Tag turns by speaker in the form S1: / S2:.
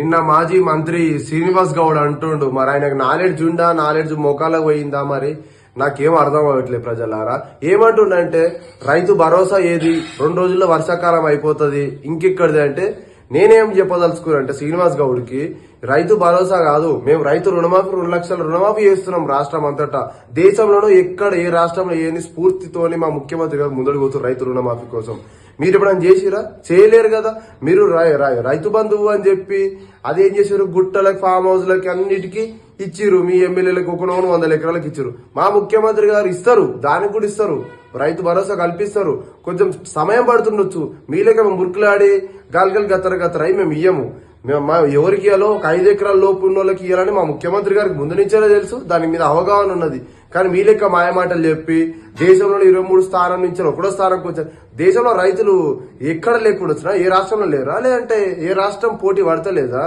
S1: నిన్న మాజీ మంత్రి శ్రీనివాస్ గౌడ్ అంటుండు మరి ఆయనకు నాలెడ్జ్ ఉందా? నాలెడ్జ్ మోకాలకు పోయిందా మరి? నాకేం అర్థం అవ్వట్లేదు ప్రజలారా. ఏమంటుండంటే రైతు భరోసా ఏది? రెండు రోజుల్లో వర్షాకాలం అయిపోతుంది. ఇంకెక్కడిది? అంటే నేనేం చెప్పదలుచుకున్నానంటే శ్రీనివాస్ గౌడ్కి రైతు భరోసా కాదు మేము రైతు రుణమాఫీ రెండు లక్షల రుణమాఫీ చేస్తున్నాం రాష్ట్రం అంతటా దేశంలోనూ ఎక్కడ ఏ రాష్ట్రంలో ఏని స్ఫూర్తితోని మా ముఖ్యమంత్రి గారు ముందడు పోతున్నారు రైతు రుణమాఫీ కోసం. మీరు ఎప్పుడైనా చేసిరా? చేయలేరు కదా. మీరు రై- రైతు బంధువు అని చెప్పి అదేం చేశారు? గుట్టలకు ఫామ్ హౌస్లకి అన్నిటికీ ఇచ్చిర్రు మీ ఎమ్మెల్యేలకు ఒక నూనె వందల ఎకరాలకు ఇచ్చారు. మా ముఖ్యమంత్రి గారు ఇస్తారు. దానికి కూడా ఇస్తారు. రైతు భరోసా కల్పిస్తారు. కొంచెం సమయం పడుతుండొచ్చు. మీలేక మురుకులాడి గల్గల్ గత్తర గత్తర అయి మేము ఇయ్యము. మేము మా ఎవరికి ఇవ్వాలో ఒక ఐదు ఎకరాల లోపు ఉన్న వాళ్ళకి ఇవ్వాలని మా ముఖ్యమంత్రి గారికి ముందు నుంచేలా తెలుసు. దాని మీద అవగాహన ఉన్నది. కానీ మీ లెక్క మాయమాటలు చెప్పి దేశంలో ఇరవై మూడు స్థానం నుంచి ఒకటో స్థానంకి వచ్చారు దేశంలో రైతులు ఎక్కడ లేకుండా వచ్చినా ఏ రాష్ట్రంలో లేరా? లేదంటే ఏ రాష్ట్రం పోటీ పడతలేదా?